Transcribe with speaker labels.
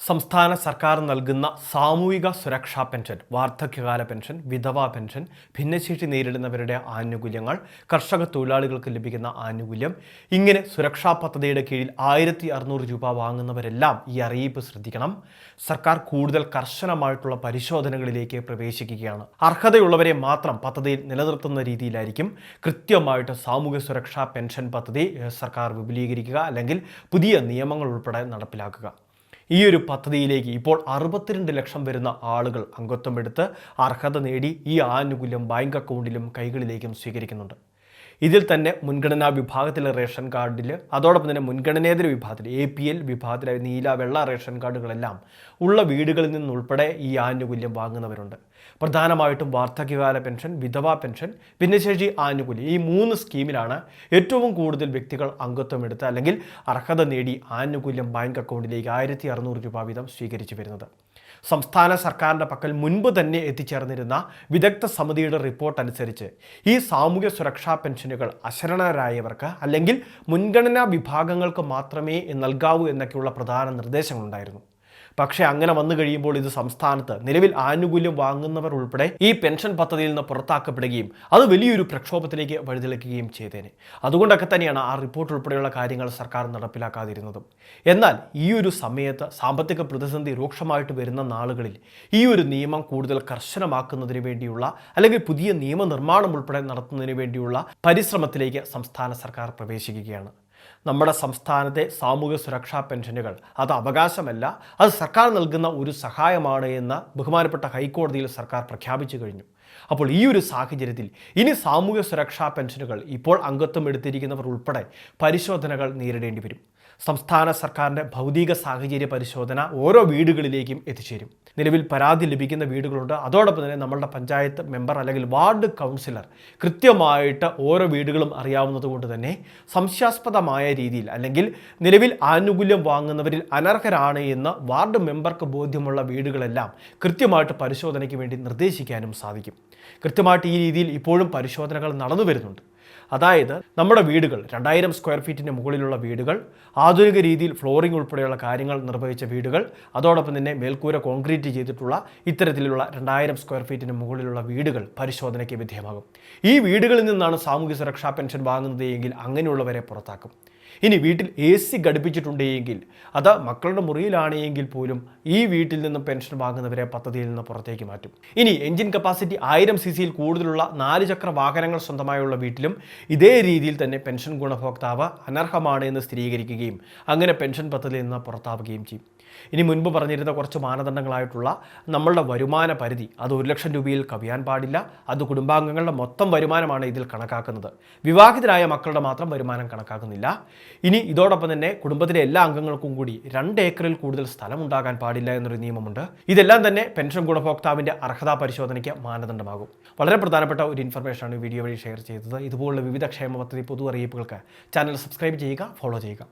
Speaker 1: സംസ്ഥാന സർക്കാർ നൽകുന്ന സാമൂഹിക സുരക്ഷാ പെൻഷൻ വാർദ്ധക്യകാല പെൻഷൻ വിധവാ പെൻഷൻ ഭിന്നശേഷി നേരിടുന്നവരുടെ ആനുകൂല്യങ്ങൾ കർഷക തൊഴിലാളികൾക്ക് ലഭിക്കുന്ന ആനുകൂല്യം ഇങ്ങനെ സുരക്ഷാ പദ്ധതിയുടെ കീഴിൽ ആയിരത്തി അറുന്നൂറ് രൂപ വാങ്ങുന്നവരെല്ലാം ഈ അറിയിപ്പ് ശ്രദ്ധിക്കണം. സർക്കാർ കൂടുതൽ കർശനമായിട്ടുള്ള പരിശോധനകളിലേക്ക് പ്രവേശിക്കുകയാണ്. അർഹതയുള്ളവരെ മാത്രം പദ്ധതിയിൽ നിലനിർത്തുന്ന രീതിയിലായിരിക്കും കൃത്യമായിട്ട് സാമൂഹ്യ സുരക്ഷാ പെൻഷൻ പദ്ധതി സർക്കാർ വിപുലീകരിക്കുക അല്ലെങ്കിൽ പുതിയ നിയമങ്ങൾ ഉൾപ്പെടെ നടപ്പിലാക്കുക. ഈ ഒരു പദ്ധതിയിലേക്ക് ഇപ്പോൾ അറുപത്തിരണ്ട് ലക്ഷം വരുന്ന ആളുകൾ അംഗത്വം എടുത്ത് അർഹത നേടി ഈ ആനുകൂല്യം ബാങ്ക് അക്കൗണ്ടിലും കൈകളിലേക്കും സ്വീകരിക്കുന്നുണ്ട്. ഇതിൽ തന്നെ മുൻഗണനാ വിഭാഗത്തിലെ റേഷൻ കാർഡിൽ അതോടൊപ്പം തന്നെ മുൻഗണനേതര വിഭാഗത്തിൽ എ പി എൽ വിഭാഗത്തിലെ നീല വെള്ള റേഷൻ കാർഡുകളെല്ലാം ഉള്ള വീടുകളിൽ നിന്നുൾപ്പെടെ ഈ ആനുകൂല്യം വാങ്ങുന്നവരുണ്ട്. പ്രധാനമായിട്ടും വാർദ്ധക്യകാല പെൻഷൻ വിധവാ പെൻഷൻ ഭിന്നശേഷി ആനുകൂല്യം. ഈ മൂന്ന് സ്കീമിലാണ് ഏറ്റവും കൂടുതൽ വ്യക്തികൾ അംഗത്വം എടുത്ത് അല്ലെങ്കിൽ അർഹത നേടി ആനുകൂല്യം ബാങ്ക് അക്കൗണ്ടിലേക്ക് ആയിരത്തി അറുന്നൂറ് രൂപ വീതം സ്വീകരിച്ചു വരുന്നത്. സംസ്ഥാന സർക്കാരിന്റെ പക്കൽ മുൻപ് തന്നെ എത്തിച്ചേർന്നിരുന്ന വിദഗ്ധ സമിതിയുടെ റിപ്പോർട്ട് അനുസരിച്ച് ഈ സാമൂഹ്യ സുരക്ഷാ പെൻഷനുകൾ അശരണരായവർക്ക് അല്ലെങ്കിൽ മുൻഗണനാ വിഭാഗങ്ങൾക്ക് മാത്രമേ നൽകാവൂ എന്നൊക്കെയുള്ള പ്രധാന നിർദ്ദേശങ്ങളുണ്ടായിരുന്നു. പക്ഷേ അങ്ങനെ വന്നു കഴിയുമ്പോൾ ഇത് സംസ്ഥാനത്ത് നിലവിൽ ആനുകൂല്യം വാങ്ങുന്നവർ ഉൾപ്പെടെ ഈ പെൻഷൻ പദ്ധതിയിൽ നിന്ന് പുറത്താക്കപ്പെടുകയും അത് വലിയൊരു പ്രക്ഷോഭത്തിലേക്ക് വഴിതെളിക്കുകയും ചെയ്തേനെ. അതുകൊണ്ടൊക്കെ തന്നെയാണ് ആ റിപ്പോർട്ട് ഉൾപ്പെടെയുള്ള കാര്യങ്ങൾ സർക്കാർ നടപ്പിലാക്കാതിരുന്നതും. എന്നാൽ ഈ ഒരു സമയത്ത് സാമ്പത്തിക പ്രതിസന്ധി രൂക്ഷമായിട്ട് വരുന്ന നാളുകളിൽ ഈ ഒരു നിയമം കൂടുതൽ കർശനമാക്കുന്നതിന് വേണ്ടിയുള്ള അല്ലെങ്കിൽ പുതിയ നിയമനിർമ്മാണം ഉൾപ്പെടെ നടത്തുന്നതിന് വേണ്ടിയുള്ള പരിശ്രമത്തിലേക്ക് സംസ്ഥാന സർക്കാർ പ്രവേശിക്കുകയാണ്. നമ്മുടെ സംസ്ഥാനത്തെ സാമൂഹ്യ സുരക്ഷാ പെൻഷനുകൾ. അത് അവകാശമല്ല അത് സർക്കാർ നൽകുന്ന ഒരു സഹായമാണ് എന്ന് ബഹുമാനപ്പെട്ട ഹൈക്കോടതിയിൽ സർക്കാർ പ്രഖ്യാപിച്ചു കഴിഞ്ഞു. അപ്പോൾ ഈ ഒരു സാഹചര്യത്തിൽ ഇനി സാമൂഹ്യ സുരക്ഷാ പെൻഷനുകൾ ഇപ്പോൾ അംഗത്വം എടുത്തിരിക്കുന്നവർ ഉൾപ്പെടെ പരിശോധനകൾ നേരിടേണ്ടി വരും. സംസ്ഥാന സർക്കാരിന്റെ ഭൗതിക സാഹചര്യ പരിശോധന ഓരോ വീടുകളിലേക്കും എത്തിച്ചേരും. നിലവിൽ പരാതി ലഭിക്കുന്ന വീടുകളുണ്ട്. അതോടൊപ്പം തന്നെ നമ്മളുടെ പഞ്ചായത്ത് മെമ്പർ അല്ലെങ്കിൽ വാർഡ് കൗൺസിലർ കൃത്യമായിട്ട് ഓരോ വീടുകളും അറിയാവുന്നത് കൊണ്ട് തന്നെ സംശയാസ്പദമായ രീതിയിൽ അല്ലെങ്കിൽ നിലവിൽ ആനുകൂല്യം വാങ്ങുന്നവരിൽ അനർഹരാണ് എന്ന് വാർഡ് മെമ്പർക്ക് ബോധ്യമുള്ള വീടുകളെല്ലാം കൃത്യമായിട്ട് പരിശോധനയ്ക്ക് വേണ്ടി നിർദ്ദേശിക്കാനും സാധിക്കും. കൃത്യമായിട്ട് ഈ രീതിയിൽ ഇപ്പോഴും പരിശോധനകൾ നടന്നു വരുന്നുണ്ട്. അതായത് നമ്മുടെ വീടുകൾ രണ്ടായിരം സ്ക്വയർ ഫീറ്റിന്റെ മുകളിലുള്ള വീടുകൾ ആധുനിക രീതിയിൽ ഫ്ലോറിംഗ് ഉൾപ്പെടെയുള്ള കാര്യങ്ങൾ നിർവഹിച്ച വീടുകൾ അതോടൊപ്പം തന്നെ മേൽക്കൂര കോൺക്രീറ്റ് ചെയ്തിട്ടുള്ള ഇത്തരത്തിലുള്ള രണ്ടായിരം സ്ക്വയർ ഫീറ്റിന് മുകളിലുള്ള വീടുകൾ പരിശോധനയ്ക്ക് വിധേയമാകും. ഈ വീടുകളിൽ നിന്നാണ് സാമൂഹ്യ സുരക്ഷാ പെൻഷൻ വാങ്ങുന്നത് എങ്കിൽ അങ്ങനെയുള്ളവരെ പുറത്താക്കും. ഇനി വീട്ടിൽ എ സി ഘടിപ്പിച്ചിട്ടുണ്ടെങ്കിൽ അത് മക്കളുടെ മുറിയിലാണെങ്കിൽ പോലും ഈ വീട്ടിൽ നിന്നും പെൻഷൻ വാങ്ങുന്നവരെ പദ്ധതിയിൽ നിന്ന് പുറത്തേക്ക് മാറ്റും. ഇനി എഞ്ചിൻ കപ്പാസിറ്റി ആയിരം സി സിയിൽ കൂടുതലുള്ള നാല് ചക്ര വാഹനങ്ങൾ സ്വന്തമായുള്ള വീട്ടിലും ഇതേ രീതിയിൽ തന്നെ പെൻഷൻ ഗുണഭോക്താവ് അനർഹമാണ് എന്ന് സ്ഥിരീകരിക്കുകയും അങ്ങനെ പെൻഷൻ പദ്ധതിയിൽ നിന്ന് പുറത്താവുകയും ചെയ്യും. ഇനി മുൻപ് പറഞ്ഞിരുന്ന കുറച്ച് മാനദണ്ഡങ്ങളായിട്ടുള്ള നമ്മളുടെ വരുമാന പരിധി അത് ഒരു ലക്ഷം രൂപയിൽ കവിയാൻ പാടില്ല. അത് കുടുംബാംഗങ്ങളുടെ മൊത്തം വരുമാനമാണ് ഇതിൽ കണക്കാക്കുന്നത്. വിവാഹിതരായ മക്കളുടെ മാത്രം വരുമാനം കണക്കാക്കുന്നില്ല. ഇനി ഇതോടൊപ്പം തന്നെ കുടുംബത്തിലെ എല്ലാ അംഗങ്ങൾക്കും കൂടി രണ്ട് ഏക്കറിൽ കൂടുതൽ സ്ഥലം ഉണ്ടാകാൻ പാടില്ല എന്നൊരു നിയമമുണ്ട്. ഇതെല്ലാം തന്നെ പെൻഷൻ ഗുണഭോക്താവിന്റെ അർഹതാ പരിശോധനയ്ക്ക് മാനദണ്ഡമാകും. വളരെ പ്രധാനപ്പെട്ട ഒരു ഇൻഫർമേഷനാണ് ഈ വീഡിയോ വഴി ഷെയർ ചെയ്തത്. ഇതുപോലുള്ള വിവിധ ക്ഷേമ പദ്ധതി പൊതു അറിയിപ്പുകൾക്ക് ചാനൽ സബ്സ്ക്രൈബ് ചെയ്യുക ഫോളോ ചെയ്യുക.